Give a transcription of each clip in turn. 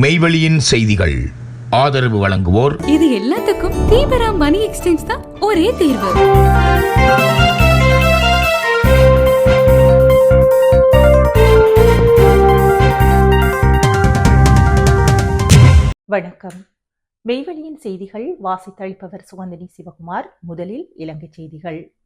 மெய்வெளியின் செய்திகள். ஆதரவு வழங்குவோர். இது எல்லாத்துக்கும் தீபரா மணி எக்ஸ்சேஞ்ச் தான் ஒரே தீர்வு. வணக்கம். மெய்வெளியின் செய்திகள் வாசித்தளிப்பவர் சுகந்தினி சிவகுமார். முதலில் இலங்கை செய்திகள்.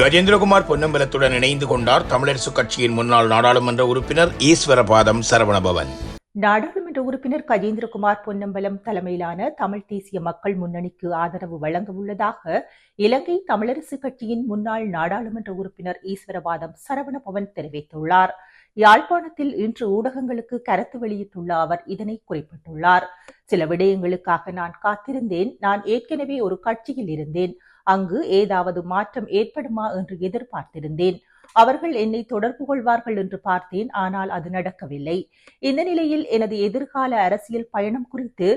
கஜேந்திரகுமார் பொன்னம்பலத்துடன் இணைந்து கொண்டார் தமிழரசு கட்சியின் முன்னாள் நாடாளுமன்ற உறுப்பினர் ஈஸ்வரபாதம் சரவணபவன். நாடாளுமன்ற உறுப்பினர் கஜேந்திரகுமார் பொன்னம்பலம் தலைமையிலான தமிழ் தேசிய மக்கள் முன்னணிக்கு ஆதரவு வழங்க உள்ளதாக இலங்கை தமிழரசு கட்சியின் முன்னாள் நாடாளுமன்ற உறுப்பினர் ஈஸ்வரபாதம் சரவணபவன் தெரிவித்துள்ளார். யாழ்ப்பாணத்தில் இன்று ஊடகங்களுக்கு கருத்து வெளியிட்டுள்ள அவர் இதனை குறிப்பிட்டுள்ளார். சில விடயங்களுக்காக நான் காத்திருந்தேன். நான் ஏற்கனவே ஒரு கட்சியில் இருந்தேன். அங்கு ஏதாவது மாற்றம் ஏற்படுமா என்று எதிர்பார்த்திருந்தேன். அவர்கள் என்னை தொடர்பு கொள்வார்கள் என்று பார்த்தேன் ஆனால் அது நடக்கவில்லை. இந்த நிலையில் எனது எதிர்கால அரசியல் பயணம் குறித்து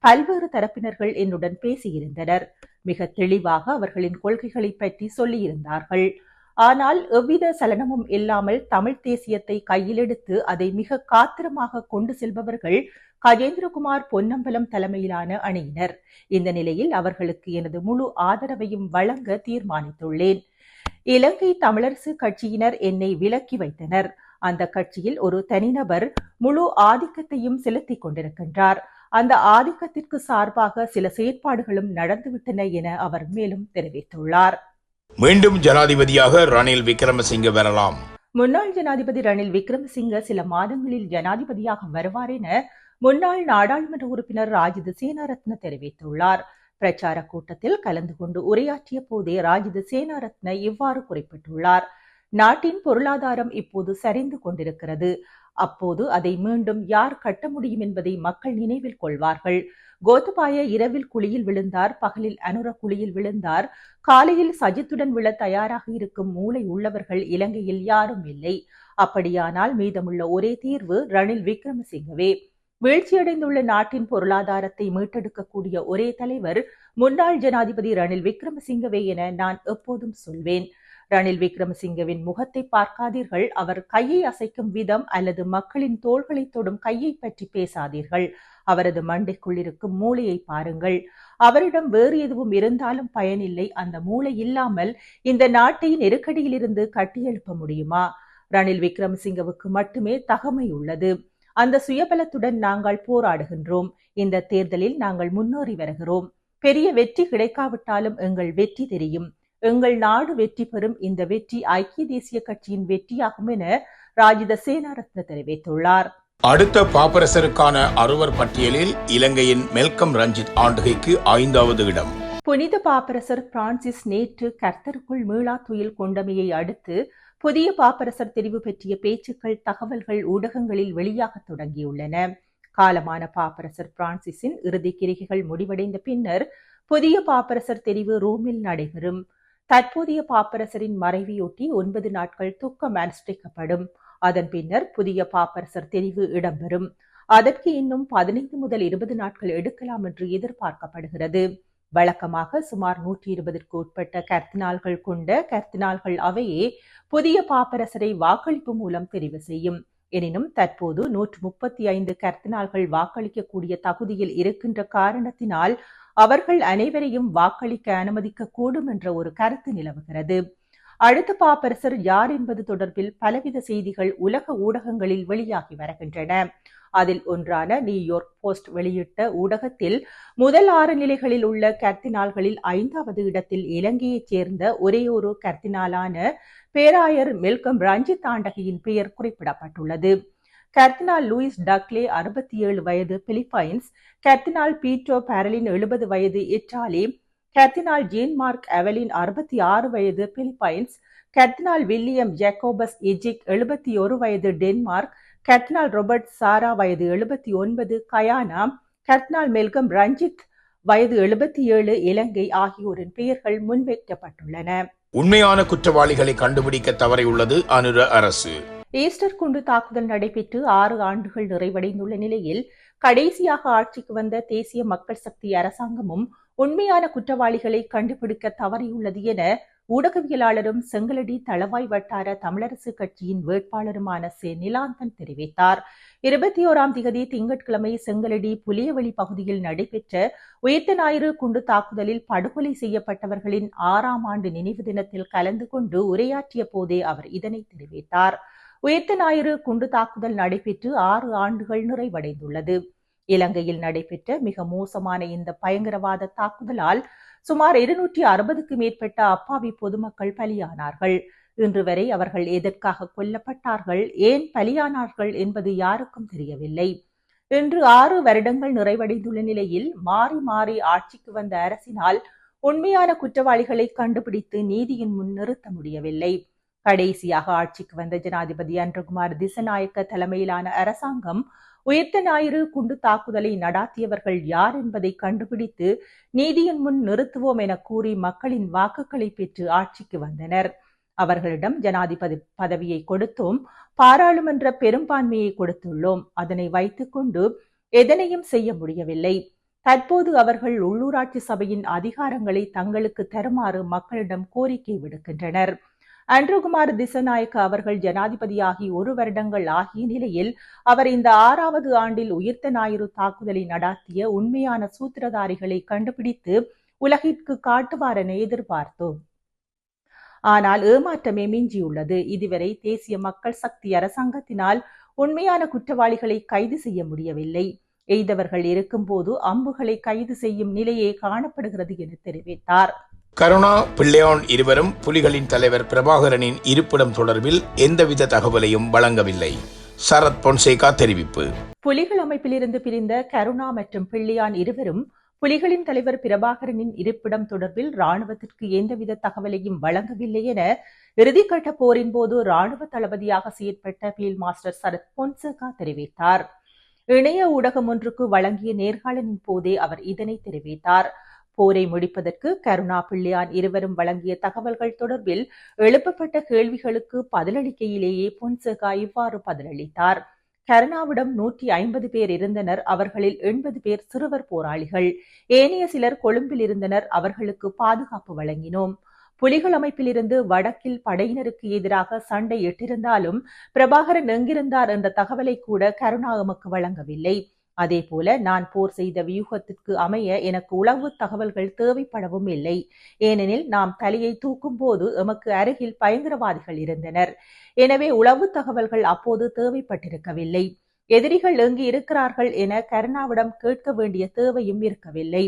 பல்வேறு தரப்பினர்கள் என்னுடன் பேசியிருந்தனர். மிக தெளிவாக அவர்களின் கொள்கைகளை பற்றி சொல்லியிருந்தார்கள். ஆனால் எவ்வித சலனமும் இல்லாமல் தமிழ் தேசியத்தை கையிலெடுத்து அதை மிக காத்திரமாக கொண்டு செல்பவர்கள் கஜேந்திரகுமார் பொன்னம்பலம் தலைமையிலான அணியினர். இந்த நிலையில் அவர்களுக்கு எனது முழு ஆதரவையும் வழங்க தீர்மானித்துள்ளேன். இலங்கை தமிழரசு கட்சியினர் என்னை விலக்கி வைத்தனர். அந்த கட்சியில் ஒரு தனிநபர் முழு ஆதிக்கத்தையும் செலுத்திக் கொண்டிருக்கின்றார். அந்த ஆதிக்கத்திற்கு சார்பாக சில செயற்பாடுகளும் நடந்துவிட்டன என அவர் மேலும் தெரிவித்துள்ளார். மீண்டும் ஜனாதிபதியாக ரணில் விக்ரமசிங்க வரலாம். முன்னாள் ஜனாதிபதி ரணில் விக்ரமசிங்க சில மாதங்களில் ஜனாதிபதியாக வருவார் என முன்னாள் நாடாளுமன்ற உறுப்பினர் ராஜித சேனாரத்ன தெரிவித்துள்ளார். பிரச்சார கூட்டத்தில் கலந்து கொண்டு உரையாற்றிய போதே ராஜித சேனாரத்ன இவ்வாறு குறிப்பிட்டுள்ளார். நாட்டின் பொருளாதாரம் இப்போது சரிந்து கொண்டிருக்கிறது. அப்போது அதை மீண்டும் யார் கட்ட முடியும் என்பதை மக்கள் நினைவில் கொள்வார்கள். கோத்தபாய இரவில் குழியில் விழுந்தார் பகலில் அனுர குழியில் விழுந்தார். காலையில் சஜித்துடன் விழ தயாராக இருக்கும் மூளை உள்ளவர்கள் இலங்கையில் யாரும் இல்லை. அப்படியானால் மீதமுள்ள ஒரே தீர்வு ரணில் விக்ரமசிங்கவே. வீழ்ச்சியடைந்துள்ள நாட்டின் பொருளாதாரத்தை மீட்டெடுக்கக்கூடிய ஒரே தலைவர் முன்னாள் ஜனாதிபதி ரணில் விக்ரமசிங்கவே என நான் எப்போதும் சொல்வேன். ரணில் விக்ரமசிங்கவின் முகத்தை பார்க்காதீர்கள். அவர் கையை அசைக்கும் விதம் அல்லது மக்களின் தோள்களை தொடும் கையை பற்றி பேசாதீர்கள். அவரது மண்டைக்குள் இருக்கும் மூளையை பாருங்கள். அவரிடம் வேறு எதுவும் இருந்தாலும் பயனில்லை. அந்த மூளை இல்லாமல் இந்த நாட்டை நெருக்கடியிலிருந்து கட்டியெழுப்ப முடியுமா? ரணில் விக்ரமசிங்கவுக்கு மட்டுமே தகமை உள்ளது. அந்த சுயபலத்துடன் நாங்கள் போராடுகின்றோம். இந்த தேர்தலில் நாங்கள் முன்னேறி வருகிறோம். பெரிய வெற்றி கிடைக்காவிட்டாலும் எங்கள் வெற்றி தெரியும். எங்கள் நாடு வெற்றி பெறும் இந்த வெற்றி ஐக்கிய தேசிய கட்சியின் வெற்றியாகும் என ராஜித சேனாரத்ன தெரிவித்துள்ளார். அடுத்த பாப்பரசருக்கான அறுவர் பட்டியலில் இலங்கையின் மெல்கம் ரஞ்சித் ஆண்டுகைக்கு ஐந்தாவது இடம். புனித பாப்பரசர் பிரான்சிஸ் நேற்று கர்த்தருக்குள் மீளா துயில் கொண்டமையை அடுத்து புதிய பாப்பரசர் தெரிவு பற்றிய பேச்சுக்கள் தகவல்கள் ஊடகங்களில் வெளியாக தொடங்கியுள்ளன. காலமான பாப்பரசர் பிரான்சிஸின் இறுதி கிரிகைகள் முடிவடைந்த பின்னர் புதிய பாப்பரசர் தெரிவு ரோமில் நடைபெறும். தற்போதைய பாப்பரசரின் மறைவையொட்டி ஒன்பது நாட்கள் துக்கம் அனுஷ்டிக்கப்படும். அதன் பின்னர் புதிய பாப்பரசர் தெரிவு இடம்பெறும். அதற்கு இன்னும் பதினைந்து முதல் இருபது நாட்கள் எடுக்கலாம் என்று எதிர்பார்க்கப்படுகிறது. வழக்கமாக சுமார் நூற்றி இருபதற்கு உட்பட்ட கர்த்தினால்கள் கொண்ட கர்த்தினால்கள் அவையே புதிய பாப்பரசரை வாக்களிப்பு மூலம் தெரிவு செய்யும். எனினும் தற்போது நூற்று முப்பத்தி ஐந்து கர்த்தினால்கள் வாக்களிக்கக்கூடிய தகுதியில் இருக்கின்ற காரணத்தினால் அவர்கள் அனைவரையும் வாக்களிக்க அனுமதிக்க கூடும் என்ற ஒரு கருத்து நிலவுகிறது. அடுத்த பாப்பரசர் யார் என்பது தொடர்பில் பலவித செய்திகள் உலக ஊடகங்களில் வெளியாகி வருகின்றன. அதில் ஒன்றான நியூயார்க் போஸ்ட் வெளியிட்ட ஊடகத்தில் முதல் ஆறு நிலைகளில் உள்ள கர்த்தினால்களில் ஐந்தாவது இடத்தில் இலங்கையைச் சேர்ந்த ஒரே ஒரு கர்த்தினாலான பேராயர் மெல்கம் ரஞ்சித் ஆண்டகையின் பெயர் குறிப்பிடப்பட்டுள்ளது. கர்தினால் லூயிஸ் டக்லே அறுபத்தி ஏழு வயது பிலிப்பைன்ஸ். கர்தினால் பீட்டோ பேரலின் எழுபது வயது இட்டாலி கர்தினால் ஜீன் மார்க் அவலின் அறுபத்தி ஆறு வயது பிலிப்பைன்ஸ். கர்தினால் வில்லியம் ஜேக்கோபஸ் இஜிக் எழுபத்தி ஒரு வயது டென்மார்க். கர்தினால் ரொபர்ட் சாரா வயது எழுபத்தி ஒன்பது கயானா. கர்தினால் மெல்கம் ரஞ்சித் வயது எழுபத்தி ஏழு இலங்கை ஆகியோரின் பெயர்கள் முன்வைக்கப்பட்டுள்ளன. உண்மையான குற்றவாளிகளை கண்டுபிடிக்க தவறியுள்ளது அனுர அரசு. ஈஸ்டர் குண்டு தாக்குதல் நடைபெற்று ஆறு ஆண்டுகள் நிறைவடைந்துள்ள நிலையில் கடைசியாக ஆட்சிக்கு வந்த தேசிய மக்கள் சக்தி அரசாங்கமும் உண்மையான குற்றவாளிகளை கண்டுபிடிக்க தவறியுள்ளது என ஊடகவியலாளரும் செங்கலடி தளவாய் வட்டார தமிழரசு கட்சியின் வேட்பாளருமான செ. நிலாந்தன் தெரிவித்தார். இருபத்தி ஓராம் திகதி திங்கட்கிழமை செங்கலடி புலியவெளி பகுதியில் நடைபெற்ற உயிர்த்த ஞாயிறு குண்டு தாக்குதலில் படுகொலை செய்யப்பட்டவர்களின் ஆறாம் ஆண்டு நினைவு தினத்தில் கலந்து கொண்டு உரையாற்றிய போதே அவர் இதனை தெரிவித்தார். உயிர்த்த ஞாயிறு குண்டு தாக்குதல் நடைபெற்று ஆறு ஆண்டுகள் நிறைவடைந்துள்ளது. இலங்கையில் நடைபெற்ற மிக மோசமான இந்த பயங்கரவாத தாக்குதலால் சுமார் இருநூற்றி அறுபதுக்கு மேற்பட்ட அப்பாவி பொதுமக்கள் பலியானார்கள். இன்று வரை அவர்கள் எதற்காக கொல்லப்பட்டார்கள் ஏன் பலியானார்கள் என்பது யாருக்கும் தெரியவில்லை. இன்று ஆறு வருடங்கள் நிறைவடைந்துள்ள நிலையில் மாறி மாறி ஆட்சிக்கு வந்த அரசினால் உண்மையான குற்றவாளிகளை கண்டுபிடித்து நீதியின் முன் நிறுத்த முடியவில்லை. கடைசியாக ஆட்சிக்கு வந்த ஜனாதிபதி அன்றகுமார் திசநாயக்க தலைமையிலான அரசாங்கம் உயிர்த்த ஞாயிறு குண்டு தாக்குதலை நடாத்தியவர்கள் யார் என்பதை கண்டுபிடித்து நீதியின் முன் நிறுத்துவோம் என கூறி மக்களின் வாக்குகளை பெற்று ஆட்சிக்கு வந்தனர். அவர்களிடம் ஜனாதிபதி பதவியை கொடுத்தோம் பாராளுமன்ற பெரும்பான்மையை கொடுத்துள்ளோம். அதனை வைத்துக்கொண்டு எதனையும் செய்ய முடியவில்லை. தற்போது அவர்கள் உள்ளூராட்சி சபையின் அதிகாரங்களை தங்களுக்கு தருமாறு மக்களிடம் கோரிக்கை விடுக்கின்றனர். அன்றுகுமார் திசநாயக்க அவர்கள் ஜனாதிபதியாகி ஒரு வருடங்கள் ஆகிய நிலையில் அவர் இந்த ஆறாவது ஆண்டில் உயிர்த்த ஞாயிறு தாக்குதலை நடாத்திய உண்மையான சூத்திரதாரிகளை கண்டுபிடித்து உலகிற்கு காட்டுவார் என எதிர்பார்த்தோம். ஆனால் ஏமாற்றமே மிஞ்சியுள்ளது. இதுவரை தேசிய மக்கள் சக்தி அரசாங்கத்தினால் உண்மையான குற்றவாளிகளை கைது செய்ய முடியவில்லை. எய்தவர்கள் இருக்கும்போது அம்புகளை கைது செய்யும் நிலையே காணப்படுகிறது என தெரிவித்தார். கருணா பிள்ளையான் இருவரும் புலிகளின் தலைவர் பிரபாகரனின் இருப்பிடம் தொடர்பில் எந்தவித தகவலையும் வழங்கவில்லை. சரத் பொன்சேகா தெரிவிப்பு. புலிகள் அமைப்பிலிருந்து பிரிந்த கருணா மற்றும் பிள்ளையான் இருவரும் புலிகளின் தலைவர் பிரபாகரனின் இருப்பிடம் தொடர்பில் ராணுவத்திற்கு எந்தவித தகவலையும் வழங்கவில்லை என இறுதிக்கட்ட போரின் போது ராணுவ தளபதியாக செயற்பட்ட பீல் மாஸ்டர் சரத் பொன்சேகா தெரிவித்தார். இணைய ஊடகம் ஒன்றுக்கு வழங்கிய நேர்காணலின் போதே அவர் இதனை தெரிவித்தார். போரை முடிப்பதற்கு கருணா பிள்ளையான் இருவரும் வழங்கிய தகவல்கள் தொடர்பில் எழுப்பப்பட்ட கேள்விகளுக்கு பதிலளிக்கையிலேயே பொன்சேகா இவ்வாறு பதிலளித்தார். கருணாவிடம் நூற்றி ஐம்பது பேர் இருந்தனர். அவர்களில் எண்பது பேர் சிறுவர் போராளிகள். ஏனைய சிலர் கொழும்பில் இருந்தனர். அவர்களுக்கு பாதுகாப்பு வழங்கினோம். புலிகள் அமைப்பிலிருந்து வடக்கில் படையினருக்கு எதிராக சண்டை எட்டிருந்தாலும் பிரபாகரன் எங்கிருந்தார் என்ற தகவலை கூட கருணா எமக்கு வழங்கவில்லை. அதேபோல நான் போர் செய்த வியூகத்திற்கு அமைய எனக்கு உளவு தகவல்கள் தேவைப்படவும் இல்லை. ஏனெனில் நாம் தலையை தூக்கும் போது எமக்கு அருகில் பயங்கரவாதிகள் இருந்தனர். எனவே உளவு தகவல்கள் அப்போது தேவைப்பட்டிருக்கவில்லை. எதிரிகள் எங்கு இருக்கிறார்கள் என கருணாவிடம் கேட்க வேண்டிய தேவையும் இருக்கவில்லை.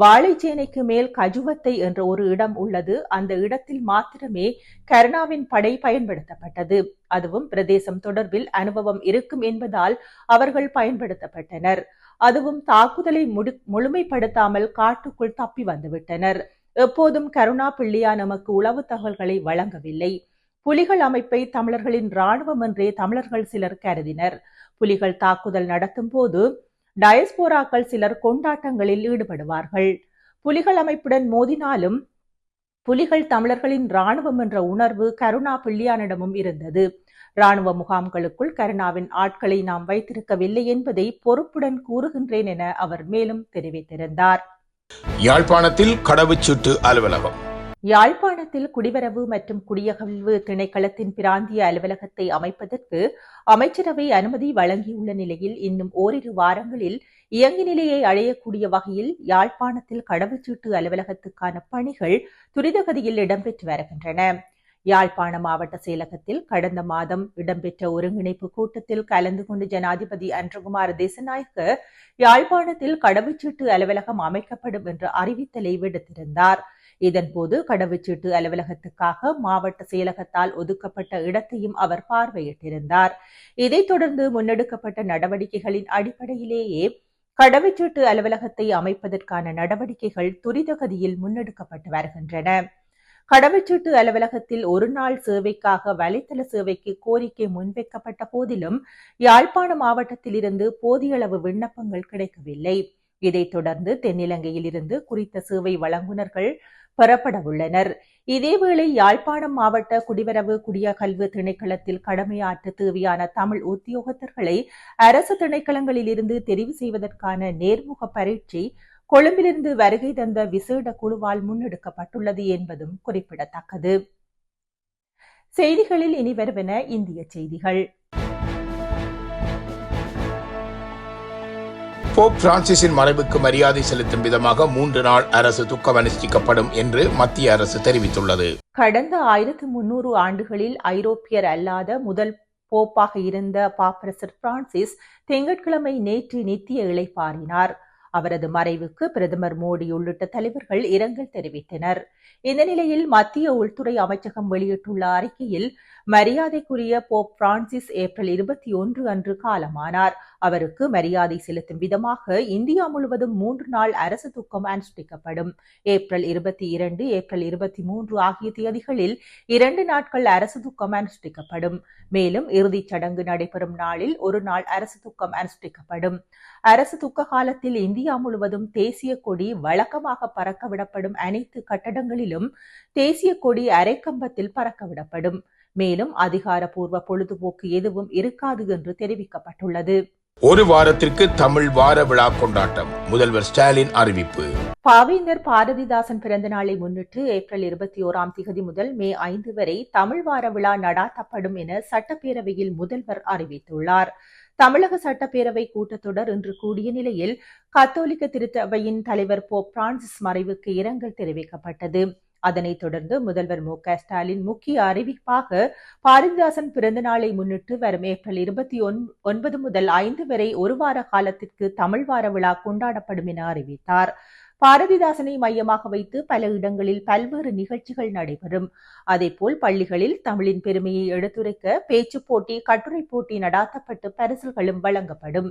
வாழைச்சேனைக்கு மேல் கஜுவத்தை என்ற ஒரு இடம் உள்ளது. அந்த இடத்தில் மாத்திரமே கருணாவின் படை பயன்படுத்தப்பட்டது. அதுவும் பிரதேசம் தொடர்பில் அனுபவம் இருக்கும் என்பதால் அவர்கள் பயன்படுத்தப்பட்டனர். அதுவும் தாக்குதலை முடு முழுமைப்படுத்தாமல் காட்டுக்குள் தப்பி வந்துவிட்டனர். எப்போதும் கருணா பிள்ளையா நமக்கு உளவு தகவல்களை வழங்கவில்லை. புலிகள் அமைப்பை தமிழர்களின் இராணுவம் என்றே தமிழர்கள் சிலர் கருதினர். புலிகள் தாக்குதல் நடத்தும் போது டயஸ்போராக்கள் சிலர் கொண்டாட்டங்களில் ஈடுபடுவார்கள். புலிகள் அமைப்புடன் மோதினாலும் புலிகள் தமிழர்களின் இராணுவம் என்ற உணர்வு கருணா பிள்ளையானிடமும் இருந்தது. ராணுவ முகாம்களுக்குள் கருணாவின் ஆட்களை நாம் வைத்திருக்கவில்லை என்பதை பொறுப்புடன் கூறுகின்றேன் என அவர் மேலும் தெரிவித்திருந்தார். யாழ்ப்பாணத்தில் கடவுச்சீட்டு அலுவலகம். யாழ்ப்பாணத்தில் குடிவரவு மற்றும் குடியகழ்வு திணைக்களத்தின் பிராந்திய அலுவலகத்தை அமைப்பதற்கு அமைச்சரவை அனுமதி வழங்கியுள்ள நிலையில் இன்னும் ஓரிரு வாரங்களில் இயங்கு நிலையை அடையக்கூடிய வகையில் யாழ்ப்பாணத்தில் கடவுச்சீட்டு அலுவலகத்துக்கான பணிகள் துரிதகதியில் இடம்பெற்று வருகின்றன. யாழ்ப்பாண மாவட்ட செயலகத்தில் கடந்த மாதம் இடம்பெற்ற ஒருங்கிணைப்பு கூட்டத்தில் கலந்து கொண்டு ஜனாதிபதி அன்றகுமார் தேசநாயக்க யாழ்ப்பாணத்தில் கடவுச்சீட்டு அலுவலகம் அமைக்கப்படும் என்ற அறிவித்தலை விடுத்திருந்தார். இதன்போது கடவுச்சீட்டு அலுவலகத்துக்காக மாவட்ட செயலகத்தால் ஒதுக்கப்பட்ட இடத்தையும் அவர் பார்வையிட்டிருந்தார். இதைத் தொடர்ந்து முன்னெடுக்கப்பட்ட நடவடிக்கைகளின் அடிப்படையிலேயே கடவுச்சீட்டு அலுவலகத்தை அமைப்பதற்கான நடவடிக்கைகள் துரிதகதியில் முன்னெடுக்கப்பட்டு வருகின்றன. கடவுச்சீட்டு அலுவலகத்தில் ஒருநாள் சேவைக்காக வலைத்தள சேவைக்கு கோரிக்கை முன்வைக்கப்பட்ட போதிலும் யாழ்ப்பாண மாவட்டத்திலிருந்து போதியளவு விண்ணப்பங்கள் கிடைக்கவில்லை. இதைத் தொடர்ந்து தென்னிலங்கையில் இருந்து குறித்த சேவை வழங்குநர்கள் பெறப்பட உள்ளனர் இதேவேளை யாழ்ப்பாணம் மாவட்ட குடிவரவு குடியகல்வு திணைக்களத்தில் கடமையாற்ற தேவையான தமிழ் உத்தியோகத்தர்களை அரசு திணைக்களங்களில் இருந்து தெரிவு செய்வதற்கான நேர்முக பரீட்சை கொழும்பிலிருந்து வருகை தந்த விசேட குழுவால் முன்னெடுக்கப்பட்டுள்ளது என்பதும் குறிப்பிடத்தக்கது. செய்திகளில் இனி வருவன இந்திய செய்திகள். போப் பிரான்சிஸின் மறைவுக்கு மரியாதை செலுத்தும் விதமாக மூன்று நாள் அரசு துக்கம் அனுஷ்டிக்கப்படும் என்று மத்திய அரசு தெரிவித்துள்ளது. கடந்த ஆயிரத்து முன்னூறு ஆண்டுகளில் ஐரோப்பியர் அல்லாத முதல் போப்பாக இருந்த பாப்பரசர் பிரான்சிஸ் திங்கட்கிழமை நேற்று நித்திய இளைப்பாறினார். அவரது மறைவுக்கு பிரதமர் மோடி உள்ளிட்ட தலைவர்கள் இரங்கல் தெரிவித்தனர். இந்த நிலையில் மத்திய உள்துறை அமைச்சகம் வெளியிட்டுள்ள அறிக்கையில் மரியாதைக்குரிய போப் பிரான்சிஸ் ஏப்ரல் இருபத்தி ஒன்று அன்று காலமானார். அவருக்கு மரியாதை செலுத்தும் விதமாக இந்தியா முழுவதும் மூன்று நாள் அரசு துக்கம் அனுஷ்டிக்கப்படும். ஏப்ரல் இருபத்தி இரண்டு ஏப்ரல் இருபத்தி மூன்று ஆகிய தேதிகளில் இரண்டு நாட்கள் அரசு துக்கம் அனுஷ்டிக்கப்படும். மேலும் இறுதிச் சடங்கு நடைபெறும் நாளில் ஒரு நாள் அரசு துக்கம் அனுஷ்டிக்கப்படும். அரசு துக்க காலத்தில் இந்தியா முழுவதும் தேசிய கொடி வழக்கமாக பறக்க விடப்படும் அனைத்து கட்டடங்களிலும் தேசிய கொடி அரைக்கம்பத்தில் பறக்க விடப்படும். மேலும் அதிகாரப்பூர்வ பொழுதுபோக்கு எதுவும் இருக்காது என்று தெரிவிக்கப்பட்டுள்ளது. ஒரு வாரத்திற்கு தமிழ் வார விழா கொண்டாட்டம். முதல்வர் ஸ்டாலின் அறிவிப்பு. பாவேந்தர் பாரதிதாசன் பிறந்த நாளை முன்னிட்டு ஏப்ரல் இருபத்தி ஓராம் திகதி முதல் மே ஐந்து வரை தமிழ் வார விழா நடாத்தப்படும் என சட்டப்பேரவையில் முதல்வர் அறிவித்துள்ளார். தமிழக சட்டப்பேரவை கூட்டத்தொடர் இன்று கூடிய நிலையில் கத்தோலிக்க திருத்தவையின் தலைவர் போப் பிரான்சிஸ் மறைவுக்கு இரங்கல் தெரிவிக்கப்பட்டது. அதனைத் தொடர்ந்து முதல்வர் மு க ஸ்டாலின் முக்கிய அறிவிப்பாக பாரதிதாசன் பிறந்த நாளை முன்னிட்டு வரும் ஏப்ரல் இருபத்தி ஒன்பது முதல் ஐந்து வரை ஒரு வார காலத்திற்கு தமிழ் வார விழா கொண்டாடப்படும் என அறிவித்தார். பாரதிதாசனை மையமாக வைத்து பல இடங்களில் பல்வேறு நிகழ்ச்சிகள் நடைபெறும். அதேபோல் பள்ளிகளில் தமிழின் பெருமையை எடுத்துரைக்க பேச்சு போட்டி கட்டுரை போட்டி நடாத்தப்பட்டு பரிசுகளும் வழங்கப்படும்.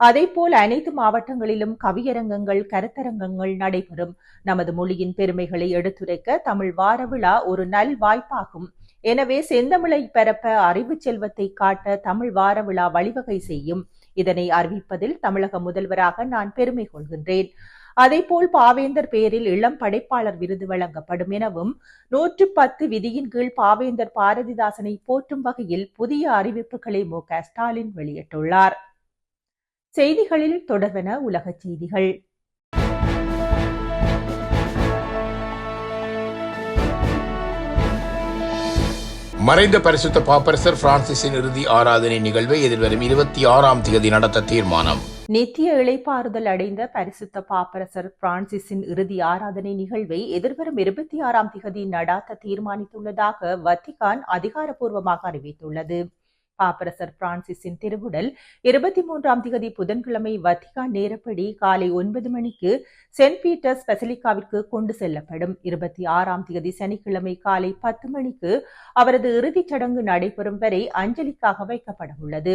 அதேபோல் அனைத்து மாவட்டங்களிலும் கவியரங்கங்கள் கருத்தரங்கங்கள் நடைபெறும். நமது மொழியின் பெருமைகளை எடுத்துரைக்க தமிழ் வார விழா ஒரு நல் வாய்ப்பாகும். எனவே செந்தமிழை பரப்ப அறிவு செல்வத்தை காட்ட தமிழ் வார விழா வழிவகை செய்யும். இதனை அறிவிப்பதில் தமிழக முதல்வராக நான் பெருமை கொள்கின்றேன். அதேபோல் பாவேந்தர் பெயரில் இளம் படைப்பாளர் விருது வழங்கப்படும் எனவும் நூற்று பத்து விதியின் கீழ் பாவேந்தர் பாரதிதாசனை போற்றும் வகையில் புதிய அறிவிப்புகளை மு க ஸ்டாலின் வெளியிட்டுள்ளார். செய்திகளில் தொடர்வன உலகச் செய்திகள். மறைந்த பரிசுத்த பாப்பரசர் பிரான்சிஸின் இறுதி ஆராதனை நிகழ்வை எதிர்வரும் இருபத்தி ஆறாம் தேதி நடத்த தீர்மானம். நித்திய இளைப்பாறுதல் அடைந்த பரிசுத்த பாப்பரசர் பிரான்சிஸின் இறுதி ஆராதனை நிகழ்வை எதிர்வரும் இருபத்தி ஆறாம் திகதி நடாத்த தீர்மானித்துள்ளதாக வத்திகான் அதிகாரப்பூர்வமாக அறிவித்துள்ளது. பாப்பரசர் பிரான்சிஸின் திருவுடல் இருபத்தி மூன்றாம் திகதி புதன்கிழமை வத்திகான் நேரப்படி காலை ஒன்பது மணிக்கு சென்ட் பீட்டர்ஸ் பசிலிக்காவிற்கு கொண்டு செல்லப்படும். இருபத்தி ஆறாம் திகதி சனிக்கிழமை காலை பத்து மணிக்கு அவரது இறுதிச் சடங்கு நடைபெறும் வரை அஞ்சலிக்காக வைக்கப்பட உள்ளது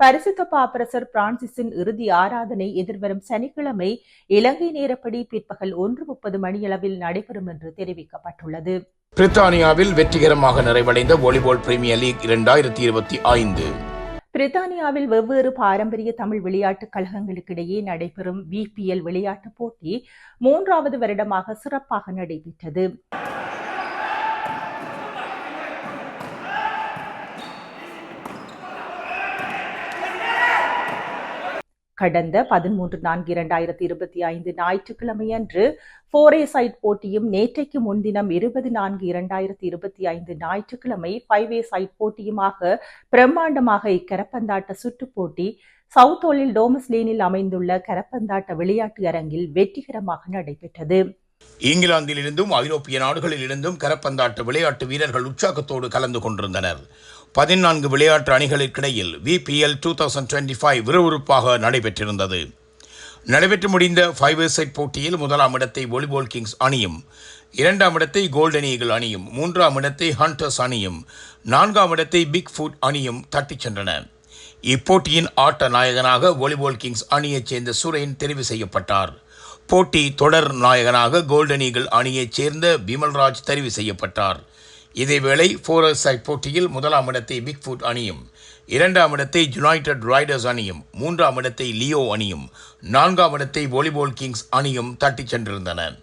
பரிசுத்த பாப்பரசர் பிரான்சிஸின் இறுதி ஆராதனை எதிர்வரும் சனிக்கிழமை இலங்கை நேரப்படி பிற்பகல் ஒன்று முப்பது மணியளவில் நடைபெறும் என்று தெரிவிக்கப்பட்டுள்ளது. பிரித்தானியாவில் வெற்றிகரமாக நிறைவடைந்த வாலிபால் பிரீமியர் லீக் இரண்டாயிரத்தி இருபத்தி ஐந்து. பிரித்தானியாவில் வெவ்வேறு பாரம்பரிய தமிழ் விளையாட்டுக் கழகங்களுக்கிடையே நடைபெறும் விபிஎல் விளையாட்டுப் போட்டி மூன்றாவது வருடமாக சிறப்பாக நடைபெற்றது. கடந்த பதிமூன்று நான்கு இரண்டாயிரத்தி இருபத்தி ஐந்து ஞாயிற்றுக்கிழமையன்று போரே சைட் போட்டியும் நேற்றைக்கு முன்தினம் இருபது நான்கு இரண்டாயிரத்தி இருபத்தி ஐந்து ஞாயிற்றுக்கிழமை ஃபைவ் ஏ சைட் போட்டியுமாக பிரம்மாண்டமாக இக்கரப்பந்தாட்ட சுற்றுப் போட்டி சவுத்தோலில் டோமஸ் லேனில் அமைந்துள்ள கரப்பந்தாட்ட விளையாட்டு அரங்கில் வெற்றிகரமாக நடைபெற்றது. இங்கிலாந்திலிருந்தும் ஐரோப்பிய நாடுகளிலிருந்தும் கரப்பந்தாட்ட விளையாட்டு வீரர்கள் உற்சாகத்தோடு கலந்து கொண்டிருந்தனர். பதினான்கு விளையாட்டு அணிகளுக்கிடையில் VPL two thousand twenty five விறுவிறுப்பாக நடைபெற்றிருந்தது. நடைபெற்று முடிந்த ஃபைவ் சைட் போட்டியில் முதலாம் இடத்தை வாலிபால் கிங்ஸ் அணியும் இரண்டாம் இடத்தை கோல்டன் ஈகிள் அணியும் மூன்றாம் இடத்தை ஹண்டர்ஸ் அணியும் நான்காம் இடத்தை பிக் ஃபுட் அணியும் தட்டிச் சென்றன. இப்போட்டியின் ஆட்ட நாயகனாக வாலிபால் கிங்ஸ் அணியைச் சேர்ந்த சுரேன் தெரிவு செய்யப்பட்டார். போட்டி தொடர் நாயகனாக கோல்டன் ஈகிள் அணியைச் சேர்ந்த விமல்ராஜ் தெரிவு செய்யப்பட்டார். இதேவேளை ஃபோரர் போட்டியில் முதலாம் இடத்தை பிக் ஃபுட் அணியும் இரண்டாம் இடத்தை யுனைடெட் ரைடர்ஸ் அணியும் மூன்றாம் இடத்தை லியோ அணியும் நான்காம் இடத்தை வாலிபால் கிங்ஸ் அணியும் தட்டிச் சென்றிருந்தன.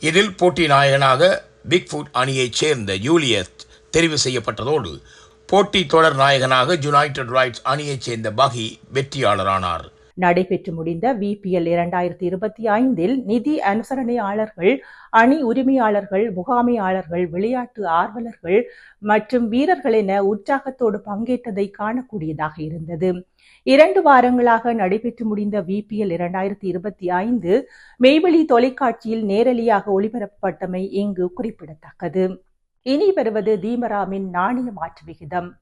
இதில் போட்டி நாயகனாக பிக் ஃபுட் அணியைச் சேர்ந்த ஜூலியஸ் தெரிவு செய்யப்பட்டதோடு போட்டி தொடர் நாயகனாக யுனைடெட் ரைட்ஸ் அணியைச் சேர்ந்த பகி வெற்றியாளரானார். நடைபெற்று முடிந்த விபிஎல் இரண்டாயிரத்தி இருபத்தி ஐந்தில் நிதி அனுசரணையாளர்கள் அணி உரிமையாளர்கள் முகாமையாளர்கள் விளையாட்டு ஆர்வலர்கள் மற்றும் வீரர்கள் என உற்சாகத்தோடு பங்கேற்றதை காணக்கூடியதாக இருந்தது. இரண்டு வாரங்களாக நடைபெற்று முடிந்த விபிஎல் இரண்டாயிரத்தி இருபத்தி ஐந்து மெய்வெளி தொலைக்காட்சியில் நேரலியாக ஒளிபரப்பப்பட்டமை இங்கு குறிப்பிடத்தக்கது. இனி வருவது தீமராமின் நாணய மாற்று விகிதம்.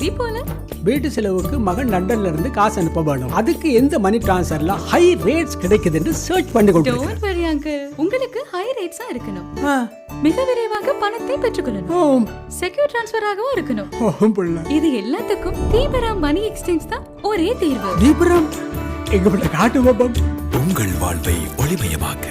பிஸி போல வீட்டு செலவுக்கு மகன் லண்டன்ல இருந்து காசு அனுப்ப வேணும். அதுக்கு எந்த மணி டிரான்ஸ்ஃபர்ல ஹை ரேட்ஸ் கிடைக்குதுன்னு சர்ச் பண்ணி டோன்ட் வரி அங்கிள் உங்களுக்கு ஹை ரேட்ஸா இருக்கணும். மிக விரைவாக பணத்தை பெற்றுக்கொள்ளணும். ஓம், செக்யூர் டிரான்ஸ்ஃபர் ஆகவும் இருக்கணும். இது எல்லாத்துக்கும் தீபராம் மணி எக்ஸ்சேஞ்ச் தான் ஒரே தீர்வு. தீபுரம் எங்க காட்டு உங்கள் வாழ்வை ஒளிமயமாக்க.